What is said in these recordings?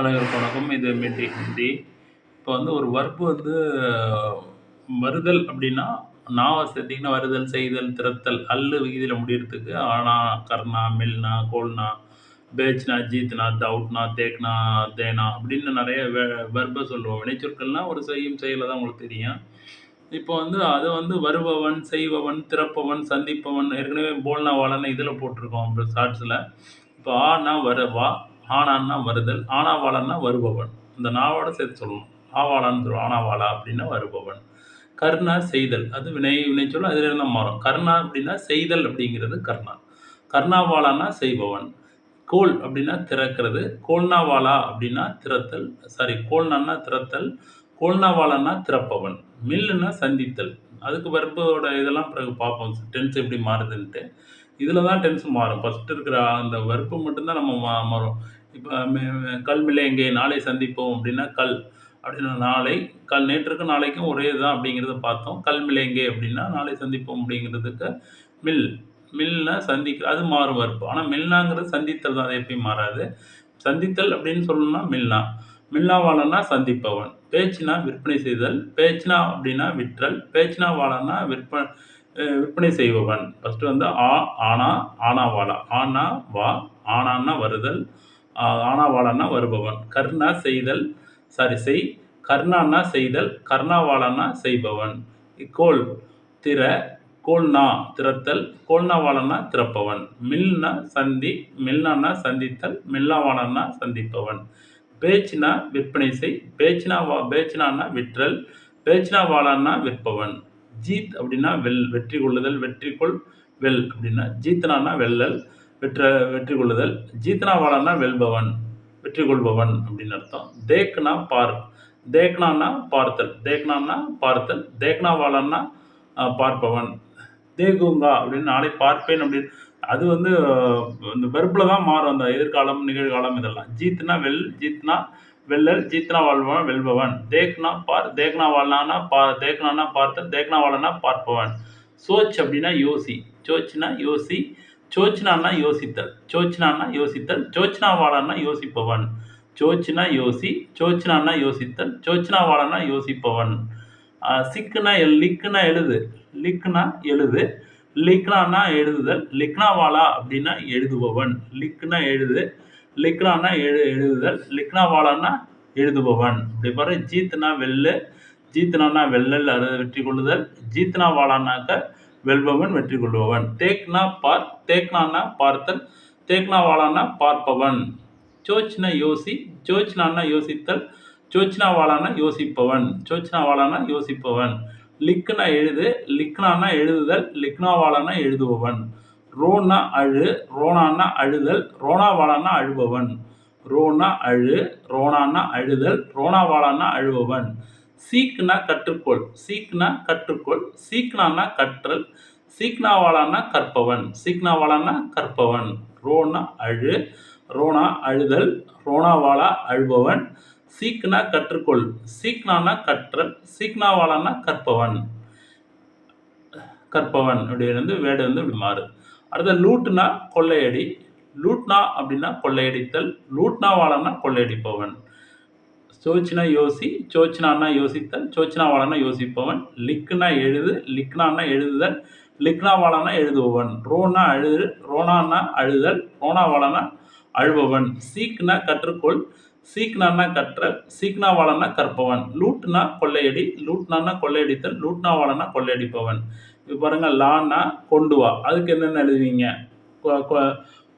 அனைவருக்கும் வணக்கம் இது மிட்டி ஹிந்தி இப்போ வந்து ஒரு வர்பு வந்து வருதல் அப்படின்னா நாவை சேர்த்திங்கன்னா வருதல் செய்தல் திறத்தல் அல்லு விகிதியில் முடியறதுக்கு ஆனா கர்ணா மில்னா கோல்னா பேச்னா ஜீத்னா தவுட்னா தேக்னா தேனா அப்படின்னு நிறைய வே வர்பை சொல்லுவோம். வினைச்சொற்கள்னால் ஒரு செய்யும் செயலை தான் உங்களுக்கு தெரியும். இப்போ வந்து அதை வந்து வருபவன் செய்பவன் திறப்பவன் சந்திப்பவன் ஏற்கனவே போல்னா வாழன்னு இதில் போட்டிருக்கோம் ஷார்ட்ஸில். இப்போ ஆனா வர வா ஆனான்னா வருதல் ஆனாவாளன்னா வருபவன். இந்த நாவோட சேர்த்து சொல்லணும் ஆவாளான்னு சொல்லுவோம். ஆனாவாளா அப்படின்னா வருபவன். கர்ணா செய்தல். அது வினை வினை சொல்ல அதில் இருந்தால் மாறும். கர்ணா அப்படின்னா செய்தல் அப்படிங்கிறது கர்ணா. கர்ணாவாளானா செய்பவன். கோல் அப்படின்னா திறக்கிறது. கோல்னாவாலா அப்படின்னா திறத்தல். சாரி கோல்னான்னா திறத்தல். கோல்னாவாலான்னா திறப்பவன். மில்லுன்னா சந்தித்தல். அதுக்கு வர்போட இதெல்லாம் பிறகு பார்ப்போம். டென்ஸ் எப்படி மாறுதுன்ட்டு. இதில் தான் டென்ஸ் மாறும். ஃபஸ்ட்டு இருக்கிற அந்த வர்ப்பு மட்டும்தான் நம்ம மா மாறும். இப்போ கல் எங்கே? நாளை சந்திப்போம் அப்படின்னா கல். அப்படின்னா நாளை. கல் நேற்றுக்கும் நாளைக்கும் ஒரே தான் அப்படிங்கிறத பார்த்தோம். கல் எங்கே அப்படின்னா நாளை சந்திப்போம் அப்படிங்கிறதுக்கு மில். மில்னா சந்திக்க அது மாறும் வறுப்பு ஆனால் மில்னாங்கிறது சந்தித்தல் தான் அது எப்பயும் மாறாது. சந்தித்தல் அப்படின்னு சொல்லணும்னா மில்னா. மில்லாவாளன்னா சந்திப்பவன். பேச்சுனா விற்பனை செய்தல். பேச்சுனா அப்படின்னா விற்றல். பேச்சுனாவாளன்னா விற்பனை விற்பனை செய்பவன். ஃபஸ்ட்டு வந்து ஆ ஆனா ஆனாவாளா ஆனா வா ஆனான்னா வருதல். ஆனாவாளன்னா வருபவன். கர்ணா செய்தல் சாரி செய் கர்ணான்னா செய்தல் கர்ணாவாளன்னா செய்பவன். கோல் திற கோல்னா திறத்தல் கோல்னாவாளன்னா திறப்பவன். மில்னா சந்தி மில்னான்னா சந்தித்தல் மில்லாவாளன்னா சந்திப்பவன். பேச்சினா விற்பனை செய் பேச்சினா வா பேச்சினான்னா விற்றல் பேச்சினாவாளான்னா விற்பவன். ஜீத் அப்படின்னா வெல் வெற்றி கொள்ளுதல் வெற்றி கொள் வெல் அப்படின்னா ஜீத்தனான்னா வெல்லல் வெற்ற வெற்றி கொள்ளுதல் ஜீத்தனாவாளன்னா வெல்பவன் வெற்றி கொள்பவன் அப்படின்னு அர்த்தம். தேக்னா பார் தேக்னான்னா பார்த்தல் தேக்னான்னா பார்த்தல் தேக்னாவாளன்னா பார்ப்பவன். தேகுங்கா அப்படின்னு நாளை பார்ப்பேன் அப்படின்னு. அது வந்து இந்த வெறுப்பில் தான் மாறும் அந்த எதிர்காலம் நிகழ்காலம் இதெல்லாம். ஜீத்னா வெல் ஜீத்னா வெல்லல் ஜீத்னா வாழ்பவன் வெல்பவன். தேக்னா பார் தேக்னா வாழ்னானா பா தேக்னானா பார்த்தல் தேக்னா வாழனா பார்ப்பவன். சோச் அப்படின்னா யோசி. சோச்னா யோசி சோச்சினான்னா யோசித்தல் சோச்சினான்னா யோசித்தல் சோச்சினாவாளன்னா யோசிப்பவன். சோச்சினா யோசி சோச்சினான்னா யோசித்தல் சோச்சினாவாளன்னா யோசிப்பவன். சிக்குனா எல் லிக்குனா எழுது. லிக்குனா எழுது. லிக்னானா எழுதுதல். லிக்னாவாலா அப்படின்னா எழுதுபவன். லிக்னா எழுது. லிக்னானா எழு எழுதுதல். லிக்னாவாலான்னா எழுதுபவன். இப்படி பாரு ஜீத்னா வெள்ளு ஜீத்னானா வெள்ளல் அதை வெற்றி கொள்ளுதல் ஜீத்னா வாழானாக்க வெல்பவன் வெற்றி கொள்பவன் தேக்னா பார் தேக்னானா பார்த்தல் தேக்னாவாலானா பார்ப்பவன். சோச்னா யோசி சோச்னானா யோசித்தல் சோச்னாவாலானா யோசிப்பவன். சோச்னாவாலானா யோசிப்பவன். லிக்னா எழுது லிக்னானா எழுதுதல் லிக்னாவாலானா எழுதுபவன். ரோனா அழு ரோனானா அழுதல் ரோனாவாலானா அழுபவன். ரோனா அழு ரோனானா அழுதல் ரோனாவாலானா அழுபவன். சீக்னா கற்றுக்கொள் சீக்னா கற்றுக்கொள் சீக்னானா கற்றல் சீக்னாவாலானா கற்பவன் சீக்னாவாலானா கற்பவன். ரோனா அழு ரோனா அழுதல் ரோனாவாலா அழுபவன். சீக்னா கற்றுக்கொள் சீக்னானா கற்றல் சீக்னாவாலானா கற்பவன். கற்பவன் அப்படின்னு வந்து வேடு வந்து இப்படி மாறு. அடுத்த லூட்னா கொள்ளையடி லூட்னா அப்படின்னா கொள்ளையடித்தல் லூட்னாவாலன்னா கொள்ளையடிப்பவன். சோச்சினா யோசி சோச்சினான்னா யோசித்தல் சோச்சினாவாளனா யோசிப்பவன் லிக்னா எழுது லிக்னான்னா எழுதுதல் லிக்னாவாலனா எழுதுபவன். ரோனா அழுது ரோனான்னா அழுதல் ரோனாவாலனா அழுபவன். சீக்னா கற்றுக்கொள் சீக்னான்னா கற்றல் சீக்னாவாளனா கற்பவன். லூட்னா கொள்ளையடி லூட்னான்னா கொள்ளையடித்தல் லூட்னாவாலனா கொள்ளையடிப்பவன். இப்போ பாருங்கள் லான்னா கொண்டு வா. அதுக்கு என்னென்ன எழுதுவீங்க?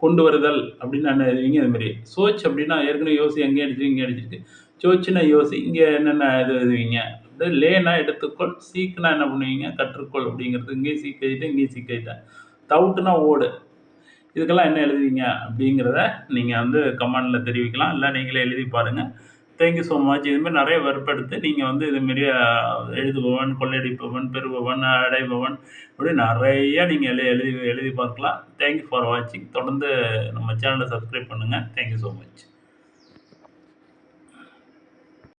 கொண்டு வருதல் அப்படின்னு என்ன எழுதுவீங்க? இதுமாரி சோச் அப்படின்னா ஏற்கனவே யோசி எங்கே அடிச்சிருக்கு இங்கே அடிச்சிருக்கு. சோச்சுனா யோசி இங்கே என்னென்ன இது எழுதுவீங்க? இது லேனா எடுத்துக்கொள் சீக்குனா என்ன பண்ணுவீங்க? கற்றுக்கொள் அப்படிங்கிறது இங்கேயும் சீக் எழுதிட்டேன் இங்கேயும் சீக் எழுதிட்டேன். தவுட்டுனா ஓடு இதுக்கெல்லாம் என்ன எழுதுவீங்க? அப்படிங்கிறத நீங்கள் வந்து கமெண்டில் தெரிவிக்கலாம். இல்லை நீங்களே எழுதி பாருங்கள் தேங்க்யூ ஸோ மச் இதுமாதிரி நிறைய வெறுப்படுத்து நீங்கள் வந்து இதுமாரி எழுதுபவன் கொள்ளையடிப்பவன் பெறுபவன் அடைபவன் இப்படி நிறைய நீங்கள் எழு எழுதி எழுதி பார்க்கலாம். தேங்க்யூ ஃபார் வாட்சிங் தொடர்ந்து நம்ம சேனலை சப்ஸ்கிரைப் பண்ணுங்கள் தேங்க்யூ ஸோ மச்